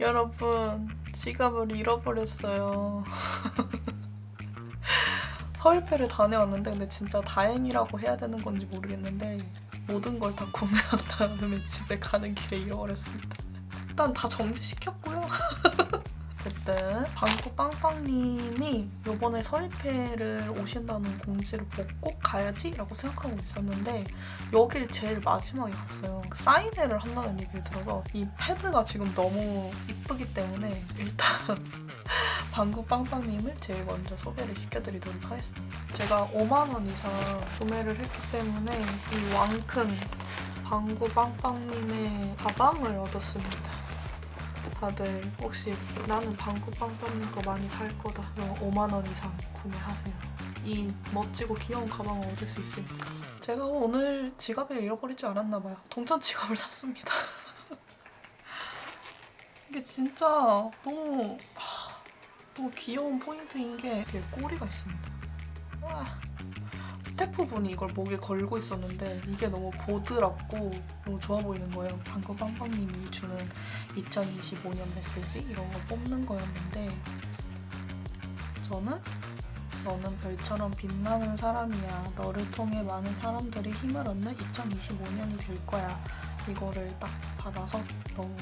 여러분 지갑을 잃어버렸어요. 서울패를 다녀왔는데 근데 진짜 다행이라고 해야 되는 건지 모르겠는데 모든 걸 다 구매한 다음에 집에 가는 길에 잃어버렸습니다. 일단 다 정지시켰고요. 어쨌든 방구 빵빵님이 요번에 서울패를 오신다는 공지를 보고 꼭 가야지 라고 생각하고 있었는데 여길 제일 마지막에 갔어요. 사인회를 한다는 얘기를 들어서 이 패드가 지금 너무 이쁘기 때문에 일단 방구 빵빵님을 제일 먼저 소개를 시켜드리도록 하겠습니다. 제가 5만 원 이상 구매를 했기 때문에 이 왕큰 방구 빵빵님의 가방을 얻었습니다. 다들 혹시 나는 방구 빵빵님 거 많이 살 거다. 그럼 5만 원 이상 구매하세요. 이 멋지고 귀여운 가방을 얻을 수 있으니까. 제가 오늘 지갑을 잃어버릴 줄 알았나 봐요. 동전 지갑을 샀습니다. 이게 진짜 너무 하, 너무 귀여운 포인트인 게 이게 꼬리가 있습니다. 와. 스태프분이 이걸 목에 걸고 있었는데 이게 너무 보드랍고 너무 좋아 보이는 거예요. 방금 빵빵님이 주는 2025년 메시지 이런 거 뽑는 거였는데 저는 너는 별처럼 빛나는 사람이야. 너를 통해 많은 사람들이 힘을 얻는 2025년이 될 거야. 이거를 딱 받아서 너무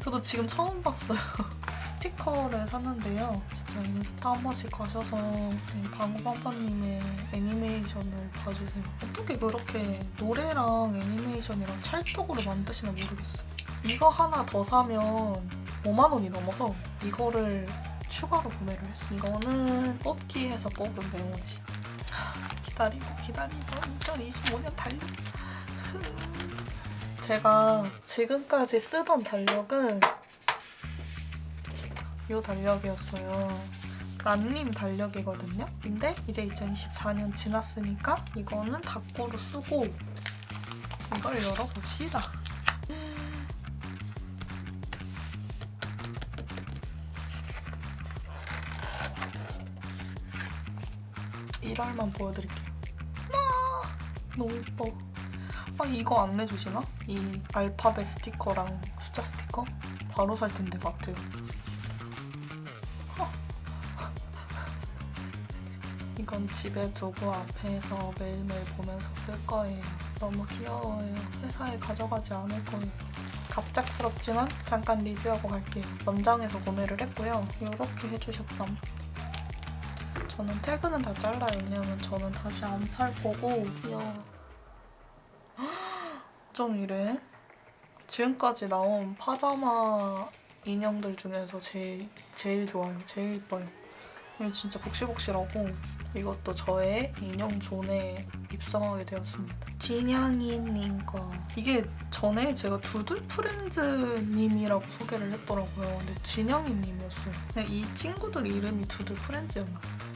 저도 지금 처음 봤어요. 스티커를 샀는데요. 진짜 인스타 한 번씩 가셔서 방구빵빵님의 애니메이션을 봐주세요. 어떻게 그렇게 노래랑 애니메이션이랑 찰떡으로 만드시나 모르겠어요. 이거 하나 더 사면 5만 원이 넘어서 이거를 추가로 구매를 했어요. 이거는 뽑기해서 뽑은 메모지. 기다리고 기다리고 2025년 달력. 제가 지금까지 쓰던 달력은 이 달력이었어요. 란님 달력이거든요. 근데 이제 2024년 지났으니까 이거는 닭구로 쓰고 이걸 열어봅시다. 일월만 보여드릴게요. 아, 너무 예뻐. 아 이거 안 내주시나? 이 알파벳 스티커랑 숫자 스티커? 바로 살 텐데 마트요. 집에 두고 앞에서 매일매일 보면서 쓸 거예요. 너무 귀여워요. 회사에 가져가지 않을 거예요. 갑작스럽지만 잠깐 리뷰하고 갈게요. 연장해서 구매를 했고요. 이렇게 해주셨담. 저는 태그는 다 잘라요. 왜냐면 저는 다시 안 팔 거고. 이야. 좀 이래. 지금까지 나온 파자마 인형들 중에서 제일 제일 좋아요. 제일 이뻐요. 진짜 복실복실하고 이것도 저의 인형 존에 입성하게 되었습니다. 진양이님 거. 이게 전에 제가 두들 프렌즈님이라고 소개를 했더라고요. 근데 진양이님이었어요. 이 친구들 이름이 두들 프렌즈였나? 봐요.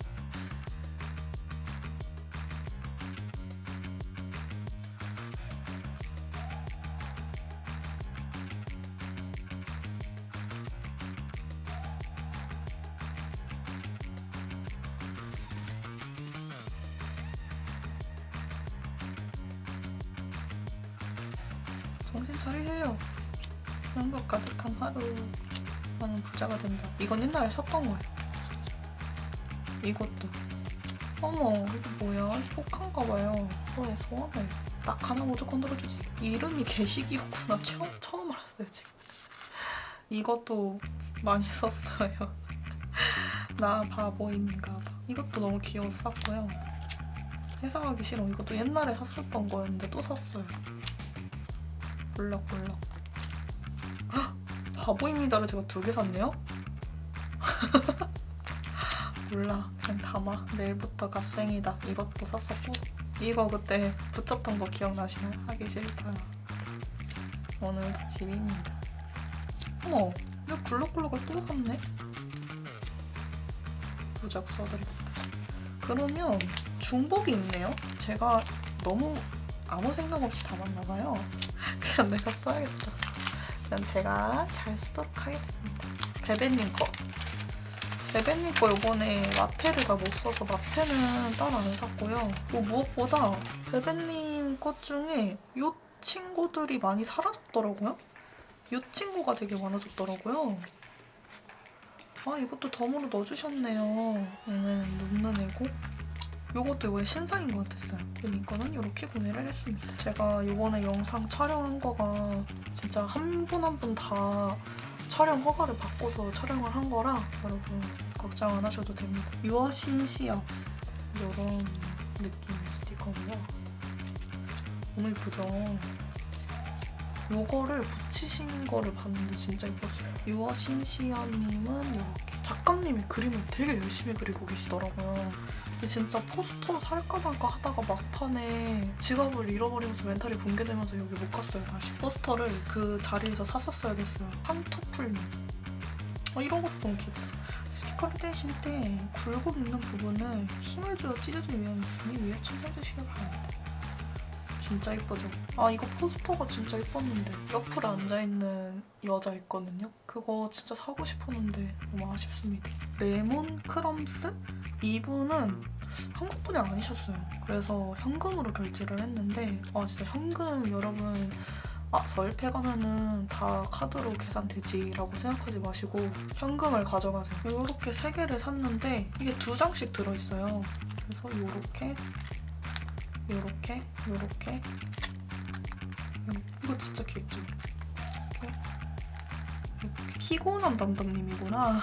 샀던 거예요. 이것도. 어머, 이거 뭐야? 폭한가 봐요. 너의 소원을 딱 하나 무조건 들어주지. 이름이 개식이었구나. 처음, 처음 알았어요, 지금. 이것도 많이 썼어요. 나 바보인가 봐. 이것도 너무 귀여워서 샀고요. 회사가기 싫어. 이것도 옛날에 샀었던 거였는데 또 샀어요. 볼락볼락. 헉! 바보입니다를 제가 두 개 샀네요? 몰라. 그냥 담아. 내일부터 갓생이다. 이것도 샀었고. 이거 그때 붙였던 거 기억나시나요? 하기 싫다. 오늘도 집입니다. 어머 이거 굴럭굴럭을 또 샀네? 부적 써드리겠다. 그러면 중복이 있네요. 제가 너무 아무 생각 없이 담았나봐요. 그냥 내가 써야겠다. 그냥 제가 잘 쓰도록 하겠습니다. 베베님 거. 베베님 거 요번에 마테르가 못 써서 마테는 따로 안 샀고요. 뭐 무엇보다 베베님 것 중에 요 친구들이 많이 사라졌더라고요. 이 친구가 되게 많아졌더라고요. 아 이것도 덤으로 넣어주셨네요. 얘는 눕는 애고 요것도 이번에 신상인 것 같았어요. 이거는 이렇게 구매를 했습니다. 제가 이번에 영상 촬영한 거가 진짜 한 분 한 분 다 촬영 허가를 받고서 촬영을 한 거라 여러분 걱정 안 하셔도 됩니다. 유어신시업 이런 느낌의 스티커고요. 너무 예쁘죠? 요거를 붙이신 거를 봤는데 진짜 예뻤어요. 유어신시아님은 이렇게 작가님이 그림을 되게 열심히 그리고 계시더라고요. 진짜 포스터 살까 말까 하다가 막판에 지갑을 잃어버리면서 멘탈이 붕괴되면서 여기 못 갔어요 다시. 포스터를 그 자리에서 샀었어야 됐어요. 한투풀님. 어, 이런 것도 너무 귀엽다. 스티커를 떼실 때 굴곡 있는 부분을 힘을 주어 찢어주기 위한 분이 위에 처리해주시길 바랍니다. 진짜 이쁘죠? 아 이거 포스터가 진짜 이뻤는데 옆으로 앉아있는 여자 있거든요? 그거 진짜 사고 싶었는데 너무 아쉽습니다. 레몬 크럼스? 이분은 한국분이 아니셨어요. 그래서 현금으로 결제를 했는데 아 진짜 현금 여러분 아 서울패 가면은 다 카드로 계산되지라고 생각하지 마시고 현금을 가져가세요. 이렇게 세 개를 샀는데 이게 두 장씩 들어있어요. 그래서 요렇게 요렇게 음, 이거 진짜 귀엽죠? 이렇게 이렇게. 피곤한 담담님이구나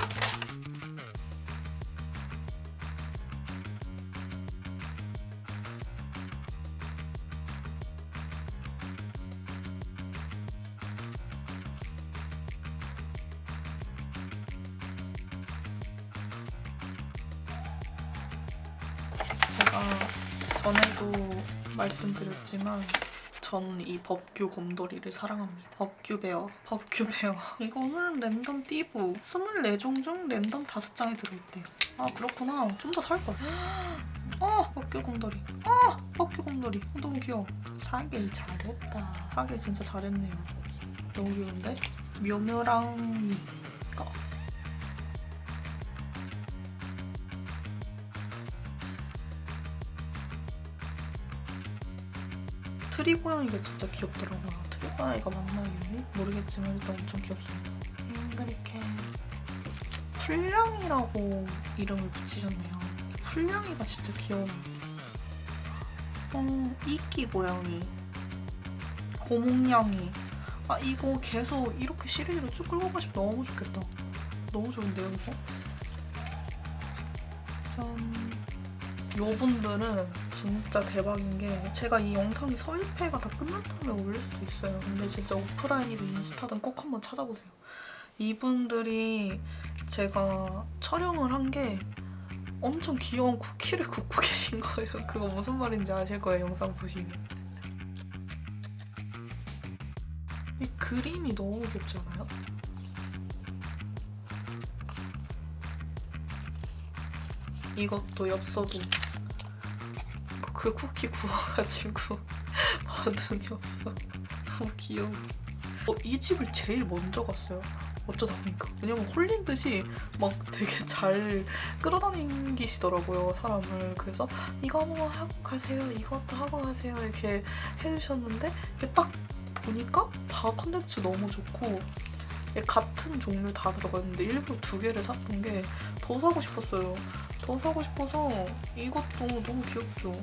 전에도 말씀드렸지만 전이 법규 곰돌이를 사랑합니다. 법규 베어, 법규 베어. 이거는 랜덤 띠부. 24종 중 랜덤 5장이 들어있대요. 아 그렇구나. 좀 더 살걸. 어! 법규 곰돌이. 어! 법규 곰돌이. 너무 귀여워. 사길 잘했다. 사길 진짜 잘했네요. 너무 귀여운데? 묘묘랑님. 거. 트리 고양이가 진짜 귀엽더라고요. 트리 고양이가 맞나 이름이? 모르겠지만 일단 엄청 귀엽습니다. 잉그리켓 풀냥이라고 이름을 붙이셨네요. 풀냥이가 진짜 귀여워요. 어, 이끼 고양이 고목냥이 아 이거 계속 이렇게 시리즈로 쭉 끌고 가시면 너무 좋겠다. 너무 좋은데요 이거? 짠 요분들은 진짜 대박인 게 제가 이 영상이 서일패가 다 끝난 다음에 올릴 수도 있어요. 근데 진짜 오프라인이든 인스타든 꼭 한번 찾아보세요. 이분들이 제가 촬영을 한 게 엄청 귀여운 쿠키를 굽고 계신 거예요. 그거 무슨 말인지 아실 거예요, 영상 보시면. 이 그림이 너무 귀엽지 않아요? 이것도 엽서도 그 쿠키 구워가지고 받은 엽서 너무 귀여워. 어, 이 집을 제일 먼저 갔어요. 어쩌다 보니까. 왜냐면 홀린 듯이 막 되게 잘 끌어다니시더라고요 사람을. 그래서 이거 한번 하고 가세요 이것도 하고 가세요 이렇게 해주셨는데 이게 딱 보니까 다 컨텐츠 너무 좋고 같은 종류 다 들어가 있는데 일부러 두 개를 샀던 게 더 사고 싶었어요 더 사고 싶어서 이것도 너무 귀엽죠.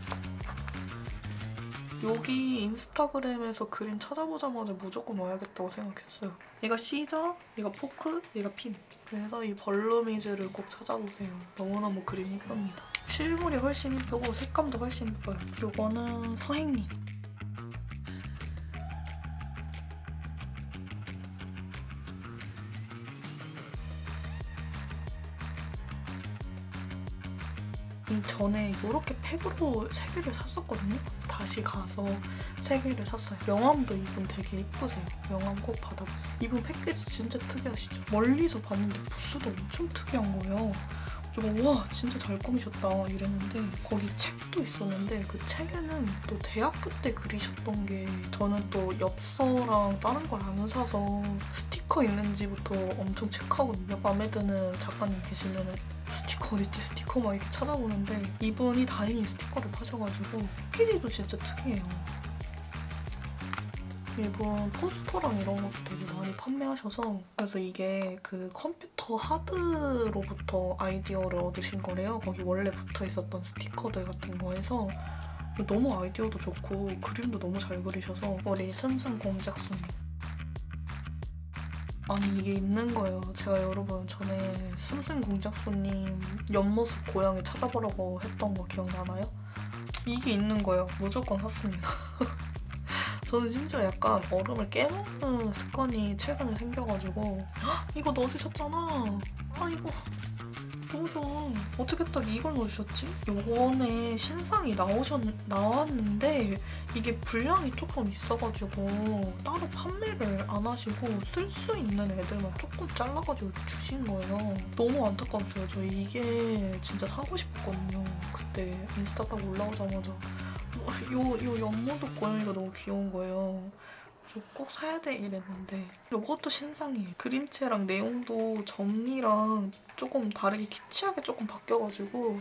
여기 인스타그램에서 그림 찾아보자마자 무조건 와야겠다고 생각했어요. 얘가 시저, 얘가 포크, 얘가 핀. 그래서 이 벌루미즈를 꼭 찾아보세요. 너무너무 그림이 이쁩니다. 실물이 훨씬 이쁘고 색감도 훨씬 이뻐요. 요거는 서행님. 이 전에 이렇게 팩으로 세 개를 샀었거든요. 다시 가서 세 개를 샀어요. 명함도 이분 되게 예쁘세요. 명함 꼭 받아보세요. 이분 패키지 진짜 특이하시죠? 멀리서 봤는데 부스도 엄청 특이한 거예요. 좀 와 진짜 잘 꾸미셨다 이랬는데 거기 책도 있었는데 그 책에는 또 대학교 때 그리셨던 게 저는 또 엽서랑 다른 걸 안 사서 스티커 있는지부터 엄청 체크하거든요. 마음에 드는 작가님 계시면은 어딨지 스티커 막 이렇게 찾아보는데 이분이 다행히 스티커를 파셔가지고 패키지도 진짜 특이해요. 이분 포스터랑 이런 것도 되게 많이 판매하셔서 그래서 이게 그 컴퓨터 하드로부터 아이디어를 얻으신 거래요. 거기 원래 붙어 있었던 스티커들 같은 거에서 너무 아이디어도 좋고 그림도 너무 잘 그리셔서 우리 슴슴 공작소님 아니 이게 있는 거예요. 제가 여러분 전에 슴슴 공작소님 옆모습 고양이 찾아보라고 했던 거 기억나나요? 이게 있는 거예요. 무조건 샀습니다. 저는 심지어 약간 얼음을 깨먹는 습관이 최근에 생겨가지고 헉, 이거 넣어주셨잖아. 아 이거 좋아. 어떻게 딱 이걸 넣어주셨지? 요번에 신상이 나오셨 나왔는데 이게 분량이 조금 있어가지고 따로 판매를 안 하시고 쓸 수 있는 애들만 조금 잘라가지고 이렇게 주신 거예요. 너무 안타까웠어요. 저 이게 진짜 사고 싶었거든요. 그때 인스타 딱 올라오자마자 요, 요 옆모습 고양이가 너무 귀여운 거예요. 저꼭 사야 돼 이랬는데 요것도 신상이에요. 그림체랑 내용도 정리랑 조금 다르게 키치하게 조금 바뀌어가지고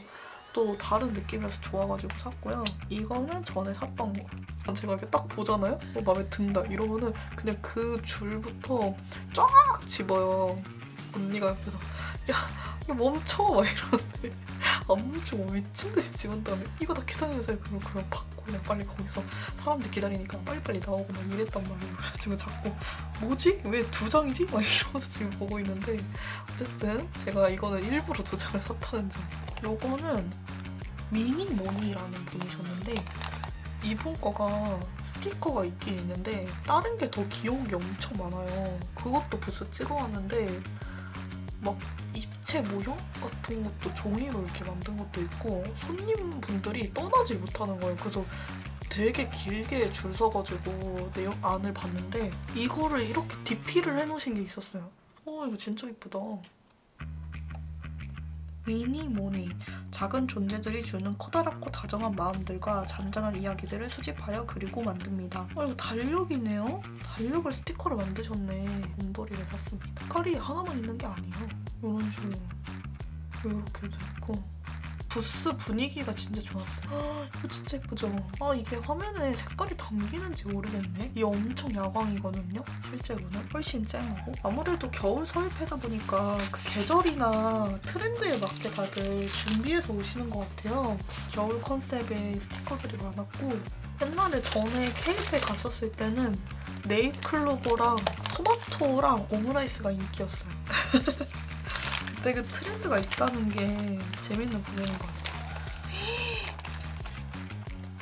또 다른 느낌이라서 좋아가지고 샀고요. 이거는 전에 샀던 거. 제가 이렇게 딱 보잖아요? 어, 마음에 든다 이러면은 그냥 그 줄부터 쫙 집어요. 언니가 옆에서 야 이거 멈춰 막 이러는데 안 멈추고 미친 듯이 집은 다음에 이거 다 계산해주세요. 그럼 그냥 받고 그냥 빨리 거기서 사람들 기다리니까 빨리빨리 나오고 막 이랬단 말이에요. 그래가지고 자꾸 뭐지? 왜 두 장이지? 막 이러면서 지금 보고 있는데 어쨌든 제가 이거는 일부러 두 장을 샀다는 점. 요거는 미니모니라는 분이셨는데 이분 거가 스티커가 있긴 있는데 다른 게 더 귀여운 게 엄청 많아요. 그것도 부스 찍어왔는데 막 입체 모형 같은 것도 종이로 이렇게 만든 것도 있고 손님분들이 떠나지 못하는 거예요. 그래서 되게 길게 줄 서가지고 내용 안을 봤는데 이거를 이렇게 DP를 해놓으신 게 있었어요. 어 이거 진짜 이쁘다. 미니 모니 작은 존재들이 주는 커다랗고 다정한 마음들과 잔잔한 이야기들을 수집하여 그리고 만듭니다. 어 이거 달력이네요? 달력을 스티커로 만드셨네. 곰돌이를 샀습니다. 색깔이 하나만 있는 게 아니에요. 이런 식으로 이렇게도 있고 부스 분위기가 진짜 좋았어요. 아, 이거 진짜 예쁘죠? 아 이게 화면에 색깔이 담기는지 모르겠네. 이 엄청 야광이거든요. 실제로는 훨씬 쨍하고 아무래도 겨울 서입하다 보니까 그 계절이나 트렌드에 맞게 다들 준비해서 오시는 것 같아요. 겨울 컨셉의 스티커들이 많았고 옛날에 전에 케이프에 갔었을 때는 네잎클로버랑 토마토랑 오므라이스가 인기였어요. 그때 그 트렌드가 있다는 게 재밌는 부분인 것 같아요.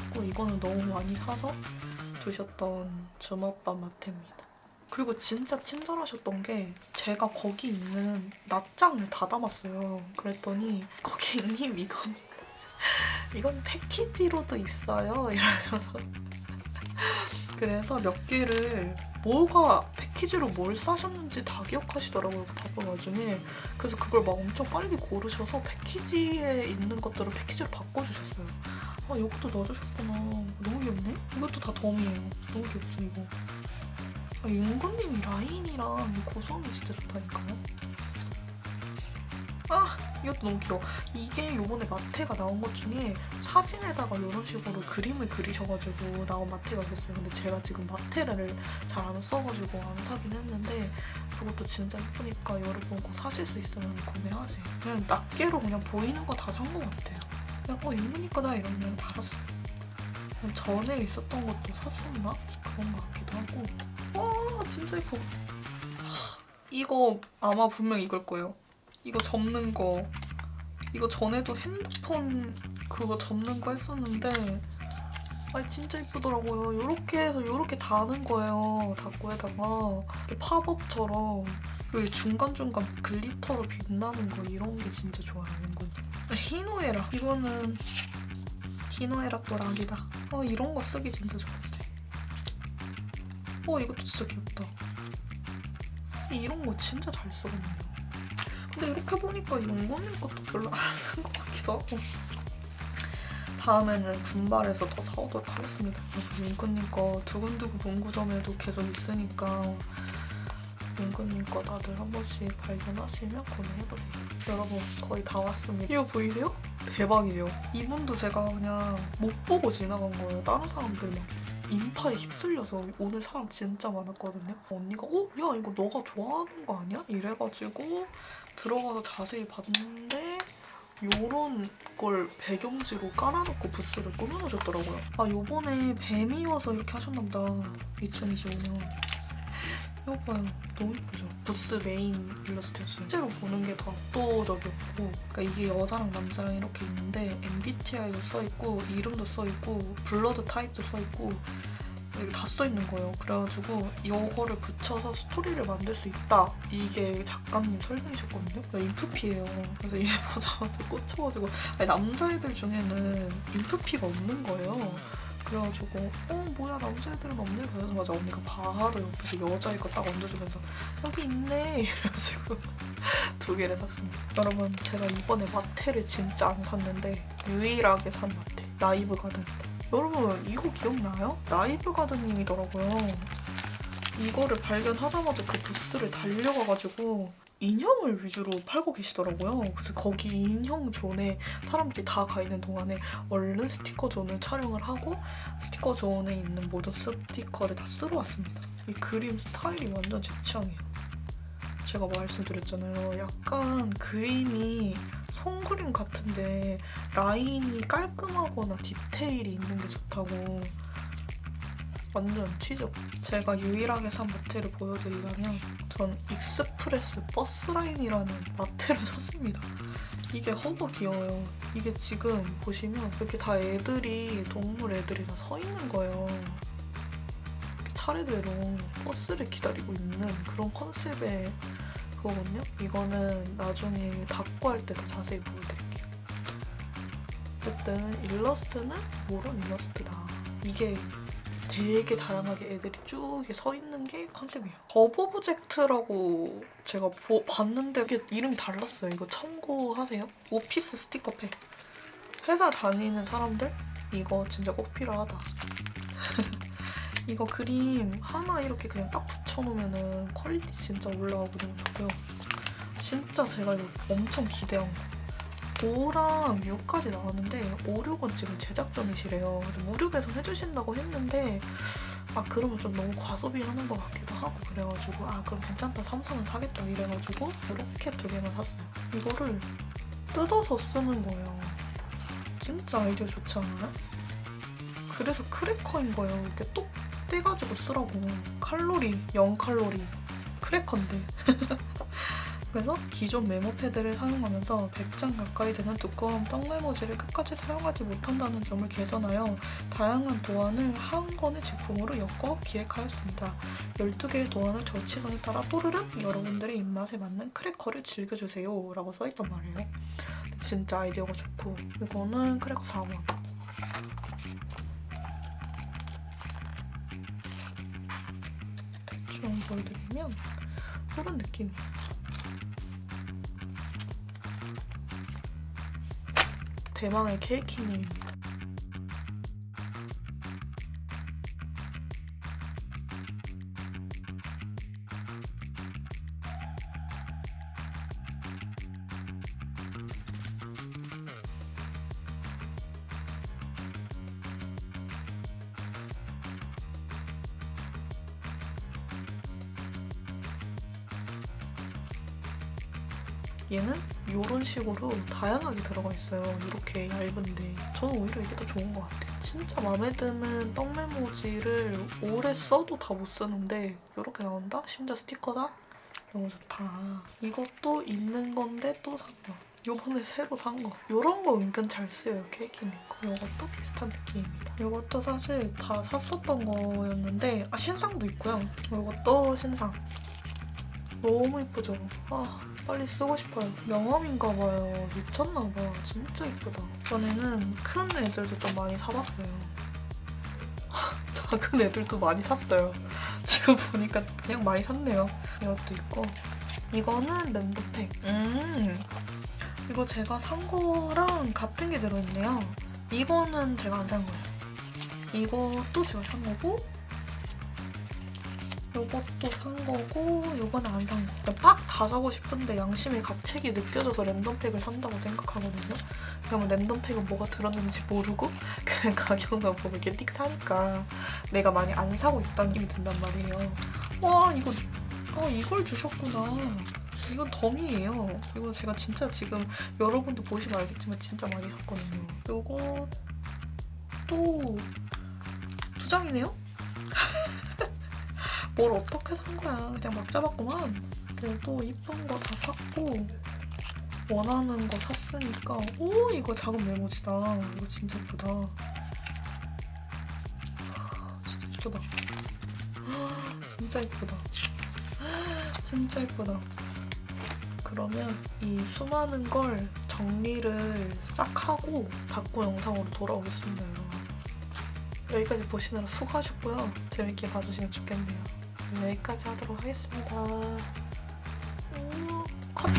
그리고 이거는 너무 많이 사서 두셨던 주먹밥 마트입니다. 그리고 진짜 친절하셨던 게 제가 거기 있는 낫장을 다 담았어요. 그랬더니 고객님 이건 이건 패키지로도 있어요 이러셔서 그래서 몇 개를 뭐가 패키지로 뭘 싸셨는지 다 기억하시더라고요 그 바쁜 와중에. 그래서 그걸 막 엄청 빨리 고르셔서 패키지에 있는 것들을 패키지로 바꿔주셨어요. 아 이것도 넣어주셨구나. 너무 귀엽네? 이것도 다 덤이에요. 너무 귀엽죠 이거. 아, 이 라인이랑 이 구성이 진짜 좋다니까요. 아 이것도 너무 귀여워. 이게 요번에 마테가 나온 것 중에 사진에다가 이런 식으로 그림을 그리셔가지고 나온 마테가 됐어요. 근데 제가 지금 마테를 잘 안 써가지고 안 사긴 했는데 그것도 진짜 예쁘니까 여러분 꼭 사실 수 있으면 구매하세요. 그냥 낱개로 그냥 보이는 거 다 산 것 같아요. 그냥 어 윤근이 거다 이러면 다 샀어요. 전에 있었던 것도 샀었나? 그런 것 같기도 하고. 와 진짜 예뻐 하, 이거 아마 분명 이걸 거예요 이거 접는 거. 이거 전에도 핸드폰 그거 접는 거 했었는데 아 진짜 이쁘더라고요. 요렇게 해서 요렇게 다는 거예요. 이렇게 팝업처럼 그 중간중간 글리터로 빛나는 거 이런 게 진짜 좋아요 은근 히노에락 이거는 히노에락도 락이다. 아 이런 거 쓰기 진짜 좋은데. 어 이것도 진짜 귀엽다. 이런 거 진짜 잘 쓰거든요 근데 이렇게 보니까 용건님 것도 별로 안쓴것 같기도 하고. 다음에는 분발해서 더 사오도록 하겠습니다. 용건님 거 두근두근 문구점에도 계속 있으니까 용건님 거 다들 한 번씩 발견하시면 구매해보세요. 여러분 거의 다 왔습니다. 이거 보이세요? 대박이죠? 이분도 제가 그냥 못 보고 지나간 거예요. 다른 사람들 막 인파에 휩쓸려서 오늘 사람 진짜 많았거든요. 언니가 어? 야 이거 너가 좋아하는 거 아니야? 이래가지고 들어가서 자세히 봤는데 요런 걸 배경지로 깔아놓고 부스를 꾸며놓으셨더라고요. 아 요번에 뱀이어서 이렇게 하셨나 보다. 2025년. 이거 봐요. 너무 예쁘죠? 부스 메인 일러스트였어요. 실제로 보는 게 더 압도적이었고 그러니까 이게 여자랑 남자랑 이렇게 있는데 MBTI도 써있고 이름도 써있고 블러드 타입도 써있고 이게 다 써있는 거예요. 그래가지고 이거를 붙여서 스토리를 만들 수 있다. 이게 작가님 설명이셨거든요. 그러니까 인프피예요. 그래서 얘 보자마자 꽂혀가지고 남자애들 중에는 인프피가 없는 거예요. 그래가지고 어 뭐야 남자애들은 없네 그러자마자 언니가 바로 옆에서 여자애 거딱 얹어주면서 여기 있네 이래가지고 두 개를 샀습니다. 여러분 제가 이번에 마테를 진짜 안 샀는데 유일하게 산 마테 나이브 가든. 여러분 이거 기억나요? 나이브 가든님이더라고요. 이거를 발견하자마자 그 부스를 달려가가지고 인형을 위주로 팔고 계시더라고요. 그래서 거기 인형 존에 사람들이 다 가 있는 동안에 얼른 스티커 존을 촬영을 하고 스티커 존에 있는 모든 스티커를 다 쓸어 왔습니다. 이 그림 스타일이 완전 제 취향이에요. 제가 말씀드렸잖아요. 약간 그림이 손그림 같은데 라인이 깔끔하거나 디테일이 있는 게 좋다고 완전 취죠. 제가 유일하게 산 마테를 보여드리자면 전 익스프레스 버스라인이라는 마테를 샀습니다. 이게 허버 귀여워요. 이게 지금 보시면 이렇게 다 애들이 동물 애들이 다 서 있는 거예요. 차례대로 버스를 기다리고 있는 그런 컨셉의 그거거든요. 이거는 나중에 닫고 할 때 더 자세히 보여드릴게요. 어쨌든 일러스트는 모론 일러스트다. 이게 되게 다양하게 애들이 쭉 서 있는 게 컨셉이에요. 버브 오브젝트라고 제가 보- 봤는데 이게 이름이 달랐어요. 이거 참고하세요. 오피스 스티커팩. 회사 다니는 사람들 이거 진짜 꼭 필요하다. 이거 그림 하나 이렇게 그냥 딱 붙여놓으면 은 퀄리티 진짜 올라가고 너무 좋고요. 진짜 제가 이거 엄청 기대한 거. 5랑 6까지 나왔는데 5, 6은 지금 제작 중이시래요. 그래서 무료 배송 해주신다고 했는데 아 그러면 좀 너무 과소비하는 것 같기도 하고 그래가지고 아 그럼 괜찮다 삼성은 사겠다 이래가지고 이렇게 두 개만 샀어요. 이거를 뜯어서 쓰는 거예요. 진짜 아이디어 좋지 않아요? 그래서 크래커인 거예요. 이렇게 똑 떼가지고 쓰라고. 칼로리 0 칼로리 크래커인데. 그래서 기존 메모 패드를 사용하면서 100장 가까이 되는 두꺼운 떡 메모지를 끝까지 사용하지 못한다는 점을 개선하여 다양한 도안을 한 권의 제품으로 엮어 기획하였습니다. 12개의 도안을 저치선에 따라 또르륵 여러분들의 입맛에 맞는 크래커를 즐겨주세요 라고 써있단 말이에요. 진짜 아이디어가 좋고 이거는 크래커 4번 대충 보여드리면 이런 느낌이에요. 대망의 케이키님입니다. 얘는 이런 식으로 다양하게 들어가 있어요. 이렇게 얇은데 저는 오히려 이게 더 좋은 것 같아요. 진짜 마음에 드는 떡 메모지를 오래 써도 다 못 쓰는데 이렇게 나온다? 심지어 스티커다? 너무 좋다. 이것도 있는 건데 또산 거. 요번에 새로 산 거. 요런 거 은근 잘 쓰여요, 케이크님 거. 요것도 비슷한 느낌입니다. 요것도 사실 다 샀었던 거였는데, 아, 신상도 있고요. 요것도 신상. 너무 이쁘죠? 아, 빨리 쓰고 싶어요. 명함인가 봐요. 미쳤나 봐. 진짜 이쁘다. 전에는 큰 애들도 좀 많이 사봤어요. 작은 애들도 많이 샀어요. 지금 보니까 그냥 많이 샀네요. 이것도 있고. 이거는 랜드팩. 음. 이거 제가 산 거랑 같은 게 들어있네요. 이거는 제가 안 산 거예요. 이것도 제가 산 거고, 요것도 산 거고, 요거는 안산 거. 빡 다 사고 싶은데 양심의 가책이 느껴져서 랜덤팩을 산다고 생각하거든요. 그러면 랜덤팩은 뭐가 들었는지 모르고 그냥 가격만 보고 이렇게 띡 사니까 내가 많이 안 사고 있다는 느낌이 든단 말이에요. 와 이거 어 이걸 주셨구나. 이건 덤이에요. 이거 제가 진짜 지금 여러분도 보시면 알겠지만 진짜 많이 샀거든요. 요거 또 두 장이네요? 뭘 어떻게 산 거야? 그냥 막 잡았구만. 그래도 이쁜 거 다 샀고 원하는 거 샀으니까 오 이거 작은 메모지다. 이거 진짜 예쁘다. 하, 진짜 예쁘다. 진짜 예쁘다. 진짜 예쁘다. 그러면 이 수많은 걸 정리를 싹 하고 닫고 영상으로 돌아오겠습니다, 여러분. 여기까지 보시느라 수고하셨고요. 재밌게 봐주시면 좋겠네요. 여기까지 하도록 하겠습니다. 컷!